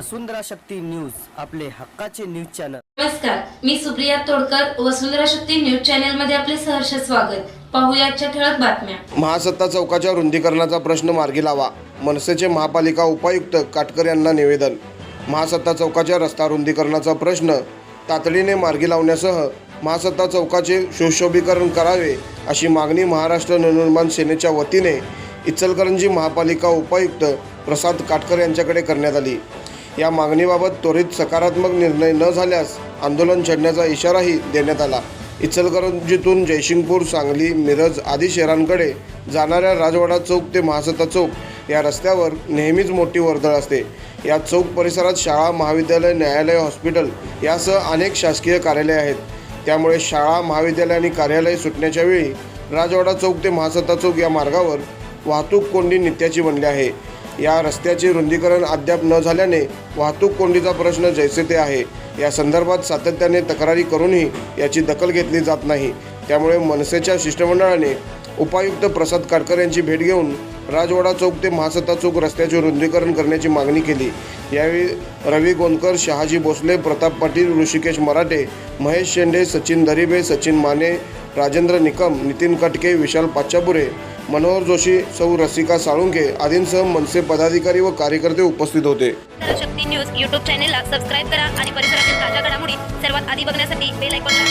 वसुंधरा Shakti news आपले हक्काचे news channel. नमस्कार मी सुप्रिया तोडकर वसुंधरा शक्ती न्यूज चॅनलमध्ये आपले सहर्ष स्वागत. पाहूया आजच्या ठळक बातम्या. महासत्ता चौकाच्या रुंदीकरणाचा प्रश्न मार्गी लावा मनसेचे महापालिका उपायुक्त काटकर यांना निवेदन. महासत्ता चौकाच्या रस्ता रुंदीकरणाचा प्रश्न तातडीने मार्गी लावण्यासह महासत्ता चौकाचे सुशोभीकरण करावे अशी मागणी महाराष्ट्र नवनिर्माण सेनेच्या वतीने इचलकरंजी महापालिका उपायुक्त प्रसाद काटकर यांच्याकडे करण्यात आली. या मागणीबाबत त्वरित सकारात्मक निर्णय न झाल्यास आंदोलन छेडण्याचा इशाराही देण्यात आला. इचलकरंजीतून जयसिंगपूर सांगली मिरज आदी शहरांकडे जाणाऱ्या राजवाडा चौक ते महासत्ता चौक या रस्त्यावर नेहमीच मोठी वर्दळ असते. या चौक परिसरात शाळा महाविद्यालय न्यायालय हॉस्पिटल यासह अनेक शासकीय कार्यालये आहेत. त्यामुळे शाळा महाविद्यालय आणि कार्यालय सुटण्याच्या वेळी राजवाडा चौक ते महासत्ता चौक या मार्गावर वाहतूक कोंडी नित्याची बनली आहे. या रस्त्याचे रुंदीकरण अद्याप न झाल्याने वाहतूक कोंडीचा प्रश्न जैसे ते आहे. या संदर्भात सातत्याने तक्रारी करूनही याची दखल घेतली जात नाही. त्यामुळे मनसेच्या शिष्टमंडळाने उपायुक्त प्रसाद काटकर यांची भेट घेऊन राजवाडा चौक ते महासत्ता चौक रस्त्याचे रुंदीकरण करण्याची मागणी केली. यावेळी रवी गोंदकर शहाजी भोसले प्रताप पाटील ऋषिकेश मराठे महेश शेंडे सचिन दरिबे सचिन माने राजेंद्र निकम नितीन कटके विशाल पाचापुरे मनोहर जोशी सौ रसिका साळुंके आदींसह मनसे पदाधिकारी व कार्यकर्ते उपस्थित होते. शक्ती न्यूज यूट्यूब चॅनेलला सबस्क्राईब करा आणि परिसरातील ताज्या घडामोडी सर्वात आधी बघण्यासाठी बेल आयकॉनला